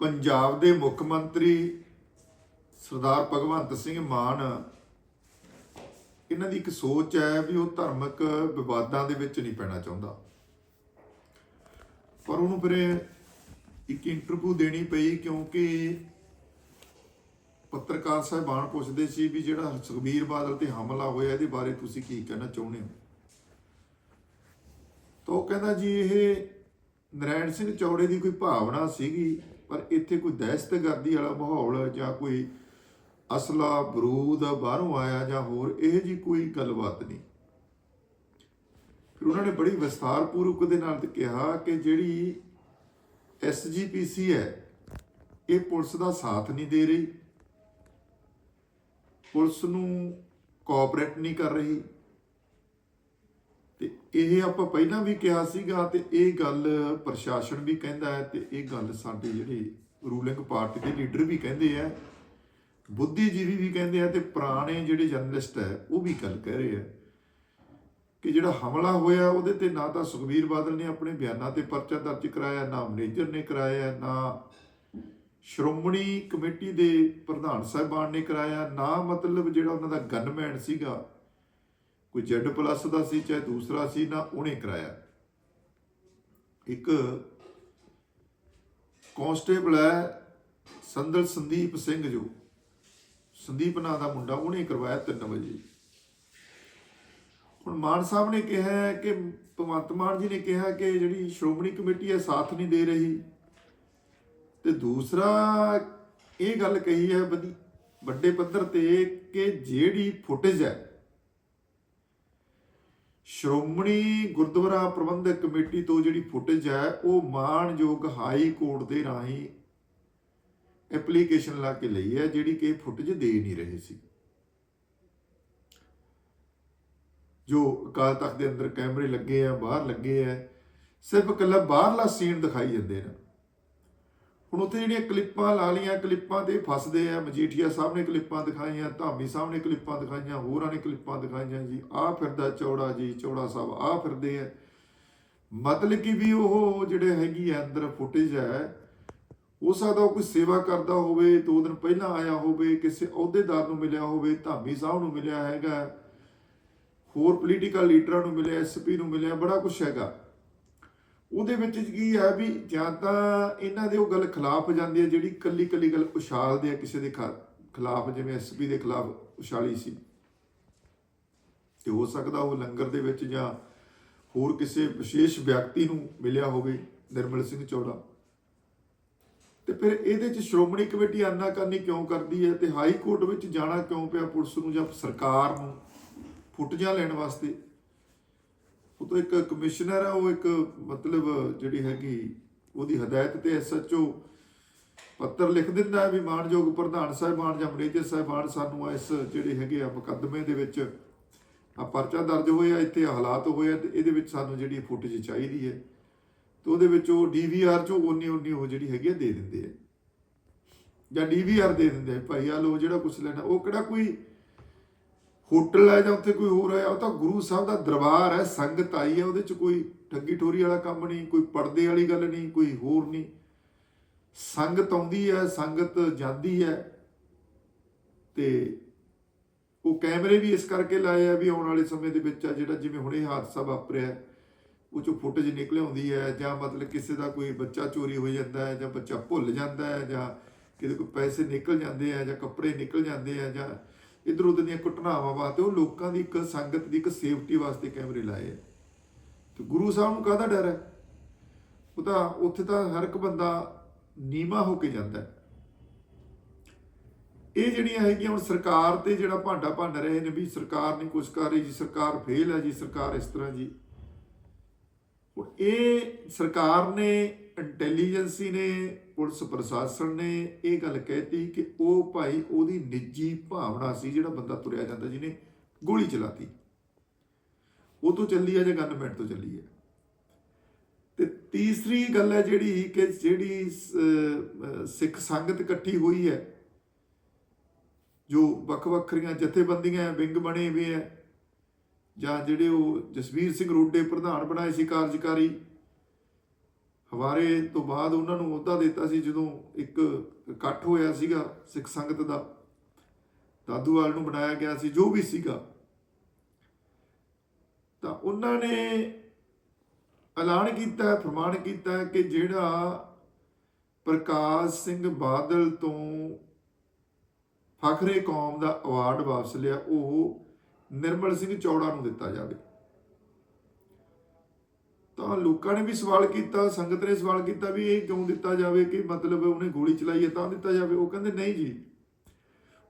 ਪੰਜਾਬ ਦੇ ਮੁੱਖ ਮੰਤਰੀ ਸਰਦਾਰ ਭਗਵੰਤ ਸਿੰਘ ਮਾਨ, ਇਹਨਾਂ ਦੀ ਇੱਕ ਸੋਚ ਹੈ ਵੀ ਉਹ ਧਾਰਮਿਕ ਵਿਵਾਦਾਂ ਦੇ ਵਿੱਚ ਨਹੀਂ ਪੈਣਾ ਚਾਹੁੰਦਾ। ਪਰ ਉਹਨੂੰ ਫਿਰ ਇੱਕ ਇੰਟਰਵਿਊ ਦੇਣੀ ਪਈ ਕਿਉਂਕਿ ਪੱਤਰਕਾਰ ਸਾਹਿਬਾਨ ਪੁੱਛਦੇ ਸੀ ਵੀ ਜਿਹੜਾ ਸੁਖਬੀਰ ਬਾਦਲ ਤੇ ਹਮਲਾ ਹੋਇਆ, ਇਹਦੇ ਬਾਰੇ ਤੁਸੀਂ ਕੀ ਕਹਿਣਾ ਚਾਹੁੰਦੇ ਹੋ? ਤਾਂ ਉਹ ਕਹਿੰਦਾ ਜੀ, ਇਹ ਨਰੈਣ ਸਿੰਘ ਚੌੜੇ ਦੀ ਕੋਈ ਭਾਵਨਾ ਸੀਗੀ। ਪਰ ਇੱਥੇ ਕੋਈ ਦਹਿਸ਼ਤਗਰਦੀ ਵਾਲਾ ਮਾਹੌਲ ਜਾਂ ਕੋਈ ਅਸਲਾ ਬਰੂਦ ਬਾਹਰੋਂ ਆਇਆ ਜਾਂ ਹੋਰ, ਇਹ ਜੀ ਕੋਈ ਗੱਲਬਾਤ ਨਹੀਂ। ਫਿਰ ਉਹਨਾਂ ਨੇ ਬੜੀ ਵਿਸਥਾਰਪੂਰਵਕ ਦੇ ਨਾਲ ਕਿਹਾ ਕਿ ਜਿਹੜੀ ਐਸਜੀਪੀਸੀ ਹੈ, ਇਹ ਪੁਲਿਸ ਦਾ ਸਾਥ ਨਹੀਂ ਦੇ ਰਹੀ। ਪੁਲਿਸ ਨੂੰ ਕੋਆਪਰੇਟ ਨਹੀਂ ਕਰ ਰਹੀ। ਇਹ ਆਪਾਂ ਪਹਿਲਾਂ ਵੀ ਕਿਹਾ ਸੀਗਾ ਤੇ ਇਹ ਗੱਲ ਪ੍ਰਸ਼ਾਸਨ ਵੀ ਕਹਿੰਦਾ ਹੈ ਤੇ ਇਹ ਗੱਲ ਸਾਡੇ ਜਿਹੜੇ ਰੂਲਿੰਗ ਪਾਰਟੀ ਦੇ ਲੀਡਰ ਵੀ ਕਹਿੰਦੇ ਆ, ਬੁੱਧੀਜੀਵੀ ਵੀ ਕਹਿੰਦੇ ਆ ਤੇ ਪੁਰਾਣੇ ਜਿਹੜੇ ਜਰਨਲਿਸਟ ਹੈ ਉਹ ਵੀ ਗੱਲ ਕਹਿ ਰਹੇ ਆ ਕਿ ਜਿਹੜਾ ਹਮਲਾ ਹੋਇਆ ਉਹਦੇ ਤੇ ਨਾ ਤਾਂ ਸੁਖਬੀਰ ਬਾਦਲ ਨੇ ਆਪਣੇ ਬਿਆਨਾਂ ਤੇ ਪਰਚਾ ਦਰਜ ਕਰਾਇਆ, ਨਾ ਮੈਨੇਜਰ ਨੇ ਕਰਾਇਆ, ਨਾ ਸ਼੍ਰੋਮਣੀ ਕਮੇਟੀ ਦੇ ਪ੍ਰਧਾਨ ਸਾਹਿਬਾਨ ਨੇ ਕਰਾਇਆ, ਨਾ ਮਤਲਬ ਜਿਹੜਾ ਉਹਨਾਂ ਦਾ ਗਨਮੈਨ ਸੀਗਾ ਕੋਈ ਜੈਡ ਪਲੱਸ ਦਾ ਸੀ, ਚਾਹੇ ਦੂਸਰਾ ਸੀ, ਨਾ ਉਹਨੇ ਕਰਾਇਆ। ਇੱਕ ਕਾਂਸਟੇਬਲ ਹੈ ਸੰਦਲ ਸੰਦੀਪ ਸਿੰਘ ਜੋ। ਸੰਦੀਪ ਨਾਂ ਦਾ ਮੁੰਡਾ ਉਹਨੇ ਕਰਵਾਇਆ 3 ਵਜੇ। ਹੁਣ ਮਾਨ ਸਾਹਿਬ ਨੇ ਕਿਹਾ ਕਿ, ਭਗਵੰਤ ਮਾਨ ਜੀ ਨੇ ਕਿਹਾ ਕਿ ਜਿਹੜੀ ਸ਼੍ਰੋਮਣੀ ਕਮੇਟੀ ਹੈ, ਸਾਥ ਨਹੀਂ ਦੇ ਰਹੀ। ਤੇ ਦੂਸਰਾ ਇਹ ਗੱਲ ਕਹੀ ਹੈ ਵਧੀ- ਵੱਡੇ ਪੱਧਰ ਤੇ ਕਿ ਜਿਹੜੀ ਫੁਟੇਜ ਹੈ ਸ਼੍ਰੋਮਣੀ ਗੁਰਦੁਆਰਾ ਪ੍ਰਬੰਧਕ ਕਮੇਟੀ ਤੋਂ ਜਿਹੜੀ ਫੁਟੇਜ ਹੈ, ਉਹ ਮਾਣਯੋਗ ਹਾਈ ਕੋਰਟ ਦੇ ਰਾਹੀਂ ਐਪਲੀਕੇਸ਼ਨ ਲਾ ਕੇ ਲਈ ਹੈ, ਜਿਹੜੀ ਕਿ ਫੁਟੇਜ ਦੇ ਨਹੀਂ ਰਹੇ ਸੀ। ਜੋ ਅਕਾਲ ਤਖਤ ਦੇ ਅੰਦਰ ਕੈਮਰੇ ਲੱਗੇ ਆ, ਬਾਹਰ ਲੱਗੇ ਆ, ਸਿਰਫ ਇਕੱਲਾ ਬਾਹਰਲਾ ਸੀਨ ਦਿਖਾਈ ਜਾਂਦੇ ਨੇ। ਹੁਣ ਉੱਥੇ ਜਿਹੜੀਆਂ ਕਲਿੱਪਾਂ ਲਾ ਲੀਆਂ ਕਲਿੱਪਾਂ ਤੇ ਫਸਦੇ ਆ, ਮਜੀਠੀਆ ਸਾਹਿਬ ਨੇ ਕਲਿੱਪਾਂ ਦਿਖਾਈਆਂ, ਧਾਮੀ ਸਾਹਿਬ ਨੇ ਕਲਿੱਪਾਂ ਦਿਖਾਈਆਂ, ਹੋਰਾਂ ਨੇ ਕਲਿੱਪਾਂ ਦਿਖਾਈਆਂ ਜੀ। ਆਹ ਫਿਰਦਾ ਚੌੜਾ ਜੀ, ਚੌੜਾ ਸਾਹਿਬ ਆਹ ਫਿਰਦੇ ਆ। ਮਤਲਬ ਕਿ ਵੀ ਉਹ ਜਿਹੜੇ ਹੈਗੀ ਆ, ਅੰਦਰ ਫੁਟੇਜ ਹੈ ਹੋ ਸਕਦਾ ਉਹ ਕੋਈ ਸੇਵਾ ਕਰਦਾ ਹੋਵੇ, ਦੋ ਦਿਨ ਪਹਿਲਾਂ ਆਇਆ ਹੋਵੇ, ਕਿਸੇ ਅਹੁਦੇਦਾਰ ਨੂੰ ਮਿਲਿਆ ਹੋਵੇ, ਧਾਮੀ ਸਾਹਿਬ ਨੂੰ ਮਿਲਿਆ ਹੈਗਾ, ਹੋਰ ਪੋਲੀਟੀਕਲ ਲੀਡਰਾਂ ਨੂੰ ਮਿਲਿਆ ਐਸਪੀ ਨੂੰ ਮਿਲਿਆ, ਬੜਾ ਕੁਝ ਹੈਗਾ। ਉਹਦੇ ਵਿੱਚ ਕੀ ਹੈ ਵੀ ਜਾਂ ਤਾਂ ਇਹਨਾਂ ਦੇ ਉਹ ਗੱਲ ਖਿਲਾਫ ਜਾਂਦੀ ਹੈ, ਜਿਹੜੀ ਕੱਲੀ ਕੱਲੀ ਗੱਲ ਉਛਾਲਦੇ ਆ ਕਿਸੇ ਦੇ ਖਾ- ਖਿਲਾਫ ਜਿਵੇਂ ਐਸਪੀ ਦੇ ਖਿਲਾਫ ਉਛਾਲੀ ਸੀ। ਤੇ ਹੋ ਸਕਦਾ ਉਹ ਲੰਗਰ ਦੇ ਵਿੱਚ ਜਾਂ ਹੋਰ ਕਿਸੇ ਵਿਸ਼ੇਸ਼ ਵਿਅਕਤੀ ਨੂੰ ਮਿਲਿਆ ਹੋਵੇ, ਨਿਰਮਲ ਸਿੰਘ ਚੌੜਾ। ਤੇ ਫਿਰ ਇਹਦੇ ਚ ਸ਼੍ਰੋਮਣੀ ਕਮੇਟੀ ਆਨਾਕਾਨੀ ਕਿਉਂ ਕਰਦੀ ਹੈ ਤੇ ਹਾਈ ਕੋਰਟ ਵਿੱਚ ਜਾਣਾ ਕਿਉਂ ਪਿਆ ਪੁਲਿਸ ਨੂੰ ਜਾਂ ਸਰਕਾਰ ਨੂੰ ਫੁੱਟ ਜਾਂ ਲੈਣ ਵਾਸਤੇ? ਉਹ ਤੋਂ ਇੱਕ ਕਮਿਸ਼ਨਰ ਆ, ਉਹ ਇੱਕ ਮਤਲਬ ਜਿਹੜੀ ਹੈਗੀ, ਉਹਦੀ ਹਦਾਇਤ ਤੇ ਐਸਐਚਓ ਪੱਤਰ ਲਿਖ ਦਿੰਦਾ ਹੈ ਵੀ ਮਾਨਯੋਗ ਪ੍ਰਧਾਨ ਸਾਹਿਬਾਨ ਜਾਂ ਮੈਨੇਜਰ ਸਾਹਿਬਾਨ ਸਾਨੂੰ ਇਸ ਜਿਹੜੇ ਹੈਗੇ ਆ ਮੁਕੱਦਮੇ ਦੇ ਵਿੱਚ ਆ ਪਰਚਾ ਦਰਜ ਹੋਇਆ, ਇੱਥੇ ਆਹ ਹਾਲਾਤ ਹੋਇਆ ਤੇ ਇਹਦੇ ਵਿੱਚ ਸਾਨੂੰ ਜਿਹੜੀ ਫੁਟੇਜ ਚਾਹੀਦੀ ਹੈ ਤੇ ਉਹਦੇ ਵਿੱਚ ਉਹ ਡੀਵੀਆਰ ਚੋਂ ਉਨੀ ਉਨੀ ਉਹ ਜਿਹੜੀ ਹੈਗੀ ਆ ਦੇ ਦਿੰਦੇ ਆ। ਜਾਂ ਡੀਵੀਆਰ ਦੇ ਦਿੰਦੇ ਆ ਭਾਈ ਆ ਲੋ ਜਿਹੜਾ ਕੁਝ ਲੈਣਾ, ਉਹ ਕਿਹੜਾ ਕੋਈ ਹੋਟਲ ਹੈ ਜਾਂ ਉੱਥੇ ਕੋਈ ਹੋਰ ਹੈ, ਉਹ ਤਾਂ ਗੁਰੂ ਸਾਹਿਬ ਦਾ ਦਰਬਾਰ ਹੈ, ਸੰਗਤ ਆਈ ਹੈ, ਉਹਦੇ ਚ ਕੋਈ ਠੱਗੀ ਠੋਰੀ ਵਾਲਾ ਕੰਮ ਨਹੀਂ, ਕੋਈ ਪਰਦੇ ਵਾਲੀ ਗੱਲ ਨਹੀਂ, ਕੋਈ ਹੋਰ ਨਹੀਂ। ਸੰਗਤ ਆਉਂਦੀ ਹੈ, ਸੰਗਤ ਜਾਂਦੀ ਹੈ ਤੇ ਉਹ ਕੈਮਰੇ ਵੀ ਇਸ ਕਰਕੇ ਲਾਏ ਆ ਵੀ ਆਉਣ ਵਾਲੇ ਸਮੇਂ ਦੇ ਵਿੱਚ ਆ ਜਿਹੜਾ ਜਿਵੇਂ ਹੁਣੇ ਹਾਦਸਾ ਵਾਪਰਿਆ ਉਹ ਚੋਂ ਫੁਟੇਜ ਨਿਕਲ ਆਉਂਦੀ ਹੈ ਜਾਂ ਮਤਲਬ ਕਿਸੇ ਦਾ ਕੋਈ ਬੱਚਾ ਚੋਰੀ ਹੋ ਜਾਂਦਾ ਹੈ ਜਾਂ ਬੱਚਾ ਭੁੱਲ ਜਾਂਦਾ ਹੈ ਜਾਂ ਕਿਤੇ ਕੋਈ ਪੈਸੇ ਨਿਕਲ ਜਾਂਦੇ ਆ ਜਾਂ ਕੱਪੜੇ ਨਿਕਲ ਜਾਂਦੇ ਆ ਜਾਂ ਇਧਰ ਉਧਰ ਦੀਆਂ ਘਟਨਾਵਾਂ ਵਾਸਤੇ ਉਹ ਲੋਕਾਂ ਦੀ ਇੱਕ ਸੰਗਤ ਦੀ ਇੱਕ ਸੇਫਟੀ ਵਾਸਤੇ ਕੈਮਰੇ ਲਾਏ ਆ। ਤੇ ਗੁਰੂ ਸਾਹਿਬ ਨੂੰ ਕਾਹਦਾ ਡਰ ਹੈ? ਉਹ ਤਾਂ ਉੱਥੇ ਤਾਂ ਹਰ ਇੱਕ ਬੰਦਾ ਨੀਮਾ ਹੋ ਕੇ ਜਾਂਦਾ ਇਹ ਜਿਹੜੀਆਂ ਹੈਗੀਆਂ ਹੁਣ ਸਰਕਾਰ ਤੇ ਜਿਹੜਾ ਭਾਂਡਾ ਭੰਨ ਰਹੇ ਨੇ ਵੀ ਸਰਕਾਰ ਨਹੀਂ ਕੁਛ ਕਰ ਰਹੀ ਜੀ, ਸਰਕਾਰ ਫੇਲ ਹੈ ਜੀ, ਸਰਕਾਰ ਇਸ ਤਰ੍ਹਾਂ ਜੀ। ਹੁਣ ਇਹ ਸਰਕਾਰ ਨੇ ਇੰਟੈਲੀਜੈਂਸੀ ਨੇ, ਪੁਲਿਸ ਪ੍ਰਸ਼ਾਸਨ ਨੇ ਇਹ ਗੱਲ ਕਹਿਤੀ ਕਿ ਉਹ ਭਾਈ ਉਹਦੀ ਨਿੱਜੀ ਭਾਵਨਾ ਸੀ ਜਿਹੜਾ ਬੰਦਾ ਤੁਰਿਆ ਜਾਂਦਾ ਜਿਹਨੇ ਗੋਲੀ ਚਲਾਤੀ। ਉਹ ਤੋਂ ਚੱਲੀ ਹੈ ਜਾਂ ਗਨਮੈਨ ਤੋਂ ਚੱਲੀ ਹੈ ਤੇ ਤੀਸਰੀ ਗੱਲ ਹੈ ਜਿਹੜੀ ਕਿ ਜਿਹੜੀ ਸਿੱਖ ਸੰਗਤ ਇਕੱਠੀ ਹੋਈ ਹੈ, ਜੋ ਵੱਖ ਵੱਖਰੀਆਂ ਜਥੇਬੰਦੀਆਂ ਵਿੰਗ ਬਣੇ ਹੋਏ ਹੈ, ਜਾਂ ਜਿਹੜੇ ਉਹ ਜਸਵੀਰ ਸਿੰਘ ਰੋਡੇ ਪ੍ਰਧਾਨ ਬਣਾਏ ਸੀ ਕਾਰਜਕਾਰੀ ਹਵਾਰੇ ਤੋਂ ਬਾਅਦ ਉਹਨਾਂ ਨੂੰ ਅਹੁਦਾ ਦਿੱਤਾ ਸੀ ਜਦੋਂ ਇੱਕ ਇਕੱਠ ਹੋਇਆ ਸੀਗਾ ਸਿੱਖ ਸੰਗਤ ਦਾ। ਦਾਦੂਵਾਲ ਨੂੰ ਬਣਾਇਆ ਗਿਆ ਸੀ, ਜੋ ਵੀ ਸੀਗਾ। ਤਾਂ ਉਹਨਾਂ ਨੇ ਐਲਾਨ ਕੀਤਾ, ਫਰਮਾਨ ਕੀਤਾ ਕਿ ਜਿਹੜਾ ਪ੍ਰਕਾਸ਼ ਸਿੰਘ ਬਾਦਲ ਤੋਂ ਫਖਰੇ ਕੌਮ ਦਾ ਅਵਾਰਡ ਵਾਪਸ ਲਿਆ, ਉਹ ਨਿਰਮਲ ਸਿੰਘ ਚੌੜਾ ਨੂੰ ਦਿੱਤਾ ਜਾਵੇ। ਤਾਂ ਲੋਕਾਂ ਨੇ ਵੀ ਸਵਾਲ ਕੀਤਾ, ਸੰਗਤ ਨੇ ਸਵਾਲ ਕੀਤਾ ਵੀ ਇਹ ਕਿਉਂ ਦਿੱਤਾ ਜਾਵੇ ਕਿ ਮਤਲਬ ਉਹਨੇ ਗੋਲੀ ਚਲਾਈ ਹੈ ਤਾਂ ਦਿੱਤਾ ਜਾਵੇ। ਉਹ ਕਹਿੰਦੇ, ਨਹੀਂ ਜੀ,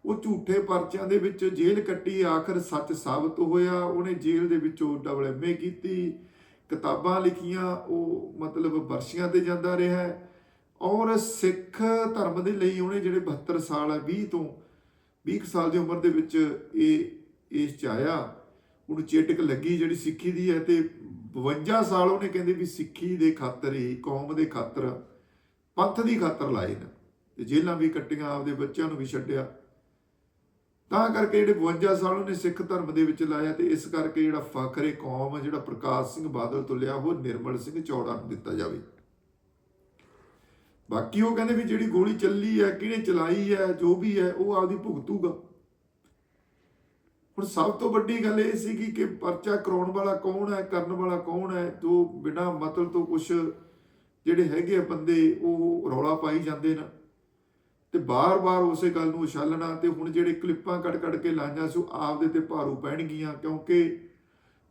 ਉਹ ਝੂਠੇ ਪਰਚਿਆਂ ਦੇ ਵਿੱਚ ਜੇਲ੍ਹ ਕੱਟੀ, ਆਖਰ ਸੱਚ ਸਾਬਤ ਹੋਇਆ। ਉਹਨੇ ਜੇਲ੍ਹ ਦੇ ਵਿੱਚੋਂ ਡਬਲ ਐਮਏ ਕੀਤੀ, ਕਿਤਾਬਾਂ ਲਿਖੀਆਂ, ਉਹ ਮਤਲਬ ਵਰਸ਼ੀਆਂ ਤੇ ਜਾਂਦਾ ਰਿਹਾ। ਔਰ ਸਿੱਖ ਧਰਮ ਦੇ ਲਈ ਉਹਨੇ ਜਿਹੜੇ 72 ਸਾਲ ਹੈ 20 ਤੋਂ 20 ਕੁ ਸਾਲ ਦੀ ਉਮਰ ਦੇ ਵਿੱਚ ਇਹ ਇਸ ਚ ਆਇਆ। ਉਹਨੂੰ ਚੇਟਕ ਲੱਗੀ ਜਿਹੜੀ ਸਿੱਖੀ ਦੀ ਹੈ ਤੇ 52 ਸਾਲ ਉਹਨੇ ਕਹਿੰਦੇ ਵੀ ਸਿੱਖੀ ਦੇ ਖਾਤਰ ਹੀ, ਕੌਮ ਦੇ ਖਾਤਰ ਪੰਥ ਦੀ ਖਾਤਰ ਲਾਏ ਨੇ ਤੇ ਜੇਲ੍ਹਾਂ ਵੀ ਕੱਟੀਆਂ, ਆਪਦੇ ਬੱਚਿਆਂ ਨੂੰ ਵੀ ਛੱਡਿਆ। ਤਾਂ ਕਰਕੇ ਜਿਹੜੇ 52 ਸਾਲ ਉਹਨੇ ਸਿੱਖ ਧਰਮ ਦੇ ਵਿੱਚ ਲਾਇਆ ਤੇ ਇਸ ਕਰਕੇ ਜਿਹੜਾ ਫਖਰੇ ਕੌਮ, ਜਿਹੜਾ ਪ੍ਰਕਾਸ਼ ਸਿੰਘ ਬਾਦਲ ਤੋਂ ਲਿਆ, ਉਹ ਨਿਰਮਲ ਸਿੰਘ ਚੌੜਾ ਨੂੰ ਦਿੱਤਾ ਜਾਵੇ। ਬਾਕੀ ਉਹ ਕਹਿੰਦੇ ਵੀ ਜਿਹੜੀ ਗੋਲੀ ਚੱਲੀ ਹੈ, ਕਿਹਨੇ ਚਲਾਈ ਹੈ, ਜੋ ਵੀ ਹੈ, ਉਹ ਆਪਦੀ ਭੁਗਤੂਗਾ। ਹੁਣ ਸਭ ਤੋਂ ਵੱਡੀ ਗੱਲ ਇਹ ਸੀ ਕਿ ਪਰਚਾ ਕਰਾਉਣ ਵਾਲਾ ਕੌਣ ਹੈ, ਕਰਨ ਵਾਲਾ ਕੌਣ ਹੈ, ਜੋ ਬਿਨਾ ਮਤਲਬ ਤੋਂ ਕੁਝ ਜਿਹੜੇ ਹੈਗੇ ਆ ਬੰਦੇ, ਉਹ ਰੌਲਾ ਪਾਈ ਜਾਂਦੇ ਨੇ। ਤੇ ਬਾਰ-ਬਾਰ ਉਸੇ ਗੱਲ ਨੂੰ ਉਛਾਲਣਾ ਤੇ ਹੁਣ ਜਿਹੜੇ ਕਲਿੱਪਾਂ ਕੱਢ-ਕੱਢ ਕੇ ਲਾਈਆਂ ਸੀ, ਉਹ ਆਪਦੇ ਤੇ ਭਾਰੂ ਪੈਣਗੀਆਂ, ਕਿਉਂਕਿ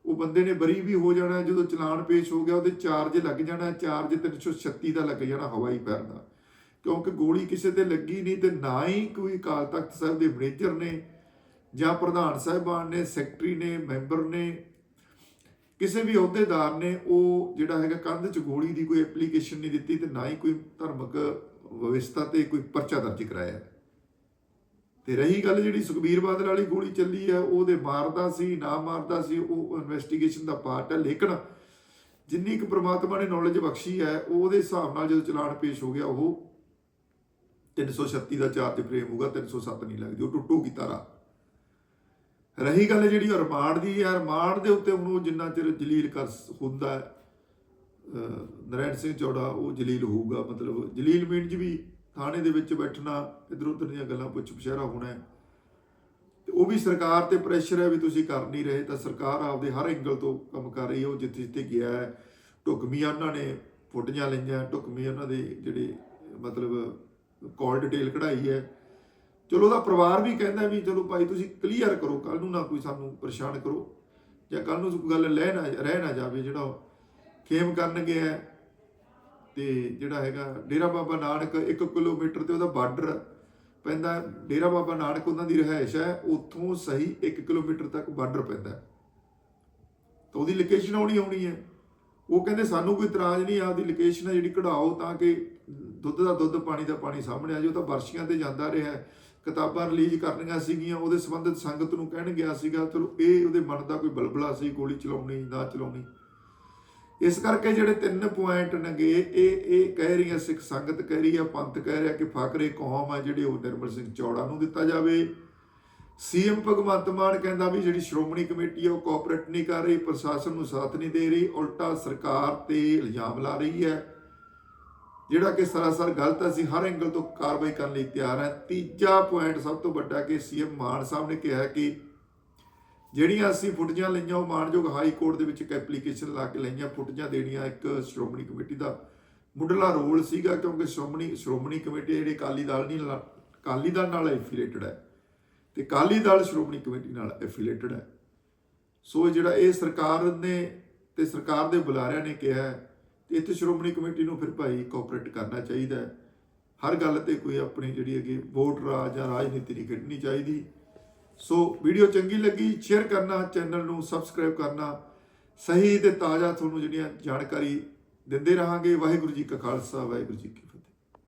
ਉਹ ਬੰਦੇ ਨੇ ਬਰੀ ਵੀ ਹੋ ਜਾਣਾ, ਜਦੋਂ ਚਲਾਨ ਪੇਸ਼ ਹੋ ਗਿਆ, ਉਹਦੇ ਚਾਰਜ ਲੱਗ ਜਾਣਾ, ਚਾਰਜ 336 ਦਾ ਲੱਗ ਜਾਣਾ ਹਵਾਈ ਪੈਰ ਦਾ। ਕਿਉਂਕਿ ਗੋਲੀ ਕਿਸੇ ਤੇ ਲੱਗੀ ਨਹੀਂ ਤੇ ਨਾ ਹੀ ਕੋਈ ਅਕਾਲ ਤਖਤ ਸਾਹਿਬ ਦੇ ਮੈਨੇਜਰ ਨੇ ਜਾਂ ਪ੍ਰਧਾਨ ਸਾਹਿਬਾਨ ਨੇ, ਸੈਕਟਰੀ ਨੇ, ਮੈਂਬਰ ਨੇ, ਕਿਸੇ ਵੀ ਅਹੁਦੇਦਾਰ ਨੇ, ਉਹ ਜਿਹੜਾ ਹੈਗਾ ਕੰਧ 'ਚ ਗੋਲੀ ਦੀ ਕੋਈ ਐਪਲੀਕੇਸ਼ਨ ਨਹੀਂ ਦਿੱਤੀ ਤੇ ਨਾ ਹੀ ਕੋਈ ਧਰਮਕ ਵਿਵਸਥਾ ਤੇ ਕੋਈ ਪਰਚਾ ਦਰਜ ਕਰਾਇਆ। ਤੇ ਰਹੀ ਗੱਲ ਜਿਹੜੀ ਸੁਖਬੀਰ ਬਾਦਲ ਵਾਲੀ ਗੋਲੀ ਚੱਲੀ ਹੈ ਉਹਦੇ ਮਾਰਦਾ ਸੀ, ਨਾ ਮਾਰਦਾ ਸੀ, ਉਹ ਇਨਵੈਸਟੀਗੇਸ਼ਨ ਦਾ ਪਾਰਟ ਹੈ ਲੇਕਿਨ ਜਿੰਨੀ ਕੁ ਪ੍ਰਮਾਤਮਾ ਨੇ ਨੌਲੇਜ ਬਖਸ਼ੀ ਹੈ ਉਹਦੇ ਹਿਸਾਬ ਨਾਲ ਜਦੋਂ ਚਲਾਨ ਪੇਸ਼ ਹੋ ਗਿਆ, ਉਹ 336 ਦਾ ਚਾਰਜ ਫਰੇਮ ਹੋਊਗਾ 307 ਨਹੀਂ ਲੱਗਦੀ, ਉਹ ਟੁੱਟੂਗੀ ਤਾਰਾ। ਰਹੀ ਗੱਲ ਜਿਹੜੀ ਉਹ ਰਿਮਾਂਡ ਦੀ ਹੈ, ਰਿਮਾਂਡ ਦੇ ਉੱਤੇ ਹੁਣ ਉਹ ਜਿੰਨਾ ਚਿਰ ਜਲੀਲ ਕਰ ਹੁੰਦਾ ਹੈ ਨਰੈਣ ਸਿੰਘ ਚੌੜਾ ਉਹ ਜਲੀਲ ਹੋਊਗਾ, ਮਤਲਬ ਜਲੀਲ ਮੀਨਜ ਵੀ ਥਾਣੇ ਦੇ ਵਿੱਚ ਬੈਠਣਾ, ਇਧਰ ਉਧਰ ਦੀਆਂ ਗੱਲਾਂ ਪੁੱਛ ਪਛਾਰਾ ਹੋਣਾ ਤੇ ਉਹ ਵੀ ਸਰਕਾਰ ਤੇ ਪ੍ਰੈਸ਼ਰ ਹੈ ਵੀ ਤੁਸੀਂ ਕਰ ਨਹੀਂ ਰਹੇ, ਤਾਂ ਸਰਕਾਰ ਆਪਦੇ ਹਰ ਐਂਗਲ ਤੋਂ ਕੰਮ ਕਰ ਰਹੀ ਹੈ, ਉਹ ਜਿੱਥੇ ਜਿੱਥੇ ਗਿਆ ਹੈ ਢੁਕਮੀਆਂ ਉਹਨਾਂ ਨੇ ਫੋਟੋਆਂ ਲਈਆਂ ਢੁਕਮੀ ਉਹਨਾਂ ਦੇ ਜਿਹੜੇ ਮਤਲਬ ਕਾਲ ਡਿਟੇਲ ਕਢਾਈ ਹੈ ਚਲੋ ਉਹਦਾ ਪਰਿਵਾਰ ਵੀ ਕਹਿੰਦਾ ਵੀ ਚਲੋ ਭਾਈ ਤੁਸੀਂ ਕਲੀਅਰ ਕਰੋ ਕੱਲ ਨੂੰ ਨਾ ਕੋਈ ਸਾਨੂੰ ਪਰੇਸ਼ਾਨ ਕਰੋ ਜਾਂ ਕੱਲ ਨੂੰ ਕੋਈ ਗੱਲ ਲੈ ਨਾ ਰਹਿ ਨਾ ਜਾਵੇ ਜਿਹੜਾ ਉਹ ਖੇਮ ਕਰਨ ਗਿਆ ਤੇ ਜਿਹੜਾ ਹੈਗਾ ਡੇਰਾ ਬਾਬਾ ਨਾਨਕ 1 ਕਿਲੋਮੀਟਰ ਤੇ ਉਹਦਾ ਬਾਰਡਰ ਪੈਂਦਾ ਡੇਰਾ ਬਾਬਾ ਨਾਨਕ ਉਹਨਾਂ ਦੀ ਰਿਹਾਇਸ਼ ਹੈ, ਉੱਥੋਂ ਸਹੀ 1 ਕਿਲੋਮੀਟਰ ਤੱਕ ਬਾਰਡਰ ਪੈਂਦਾ ਤਾਂ ਉਹਦੀ ਲੋਕੇਸ਼ਨ ਆਉਣੀ ਆਉਣੀ ਹੈ। ਉਹ ਕਹਿੰਦੇ ਸਾਨੂੰ ਕੋਈ ਇਤਰਾਜ਼ ਨਹੀਂ, ਆਪਦੀ ਲੋਕੇਸ਼ਨ ਹੈ ਜਿਹੜੀ ਕਢਾਓ ਤਾਂ ਕਿ ਦੁੱਧ ਦਾ ਦੁੱਧ, ਪਾਣੀ ਦਾ ਪਾਣੀ ਸਾਹਮਣੇ ਆ ਜਾਓ ਤਾਂ ਵਰਸ਼ੀਆਂ ਤੇ ਜਾਂਦਾ ਰਿਹਾ ਕਿਤਾਬਾਂ ਰਿਲੀਜ਼ ਕਰਨੀਆਂ ਸੀਗੀਆਂ, ਉਹਦੇ ਸੰਬੰਧਿਤ ਸੰਗਤ ਨੂੰ ਕਹਿਣ ਗਿਆ ਸੀਗਾ, ਚਲੋ ਇਹ ਉਹਦੇ ਮਨ ਦਾ ਕੋਈ ਬਲਬਲਾ ਸੀ, ਗੋਲੀ ਚਲਾਉਣੀ, ਨਾ ਚਲਾਉਣੀ। ਇਸ ਕਰਕੇ ਜਿਹੜੇ ਤਿੰਨ ਪੁਆਇੰਟ ਨੇਗੇ, ਇਹ ਇਹ ਕਹਿ ਰਹੀਆਂ ਸਿੱਖ ਸੰਗਤ, ਕਹਿ ਰਹੀ ਹੈ ਪੰਥ ਕਹਿ ਰਿਹਾ ਕਿ ਫਾਕਰੇ ਕੌਮ ਆ ਜਿਹੜੇ ਉਹ ਨਿਰਮਲ ਸਿੰਘ ਚੌੜਾ ਨੂੰ ਦਿੱਤਾ ਜਾਵੇ। ਸੀਐਮ ਭਗਵੰਤ ਮਾਨ ਕਹਿੰਦਾ ਵੀ ਜਿਹੜੀ ਸ਼੍ਰੋਮਣੀ ਕਮੇਟੀ ਆ, ਉਹ ਕੋਆਪਰੇਟ ਨਹੀਂ ਕਰ ਰਹੀ, ਪ੍ਰਸ਼ਾਸਨ ਨੂੰ ਸਾਥ ਨਹੀਂ ਦੇ ਰਹੀ, ਉਲਟਾ ਸਰਕਾਰ ਤੇ ਇਲਜ਼ਾਮ ਲਾ ਰਹੀ ਹੈ। ਜਿਹੜਾ ਕਿ ਸਰਾਸਰ ਗਲਤ ਹੈ, ਅਸੀਂ ਹਰ ਐਂਗਲ ਤੋਂ ਕਾਰਵਾਈ ਕਰਨ ਲਈ ਤਿਆਰ ਹਾਂ। ਤੀਜਾ ਪੁਆਇੰਟ ਸਭ ਤੋਂ ਵੱਡਾ ਕਿ ਸੀਐਮ ਮਾਨ ਸਾਹਿਬ ਨੇ ਕਿਹਾ ਕਿ ਜਿਹੜੀਆਂ ਅਸੀਂ ਫੁਟਜਾਂ ਲਈਆਂ, ਉਹ ਮਾਨਯੋਗ ਹਾਈ ਕੋਰਟ ਦੇ ਵਿੱਚ ਇੱਕ ਐਪਲੀਕੇਸ਼ਨ ਲਾ ਕੇ ਲਈਆਂ। ਫੁਟਜਾਂ ਦੇਣੀਆਂ ਇੱਕ ਸ਼੍ਰੋਮਣੀ ਕਮੇਟੀ ਦਾ ਮੁੱਢਲਾ ਰੋਲ ਸੀਗਾ, ਕਿਉਂਕਿ ਸ਼੍ਰੋਮਣੀ ਸ਼੍ਰੋਮਣੀ ਕਮੇਟੀ ਜਿਹੜੀ ਅਕਾਲੀ ਦਲ ਨਹੀਂ ਅਕਾਲੀ ਦਲ ਨਾਲ ਐਫੀਲੇਟਡ ਹੈ ਤੇ ਅਕਾਲੀ ਦਲ ਸ਼੍ਰੋਮਣੀ ਕਮੇਟੀ ਨਾਲ ਐਫੀਲੇਟਡ ਹੈ। ਸੋ ਜਿਹੜਾ, ਇਹ ਸਰਕਾਰ ਨੇ ਤੇ ਸਰਕਾਰ ਦੇ ਬੁਲਾਰਿਆਂ ਨੇ ਕਿਹਾ ਤੇ ਇੱਥੇ ਸ਼੍ਰੋਮਣੀ ਕਮੇਟੀ ਨੂੰ ਫਿਰ ਭਾਈ ਕੋਆਪਰੇਟ ਕਰਨਾ ਚਾਹੀਦਾ ਹੈ। ਹਰ ਗੱਲ ਤੇ ਕੋਈ ਆਪਣੀ ਜਿਹੜੀ ਹੈਗੀ ਵੋਟ ਰਾਜ ਜਾਂ ਰਾਜਨੀਤੀ ਨਹੀਂ ਖੇਡਣੀ ਚਾਹੀਦੀ। ਸੋ ਵੀਡੀਓ ਚੰਗੀ ਲੱਗੀ ਸ਼ੇਅਰ ਕਰਨਾ ਚੈਨਲ ਨੂੰ ਸਬਸਕ੍ਰਾਈਬ ਕਰਨਾ। ਸਹੀ ਤੇ ਤਾਜ਼ਾ ਤੁਹਾਨੂੰ ਜਿਹੜੀਆਂ ਜਾਣਕਾਰੀ ਦਿੰਦੇ ਰਹਾਂਗੇ। ਵਾਹਿਗੁਰੂ ਜੀ ਕਾ ਖਾਲਸਾ, ਵਾਹਿਗੁਰੂ ਜੀ ਕੀ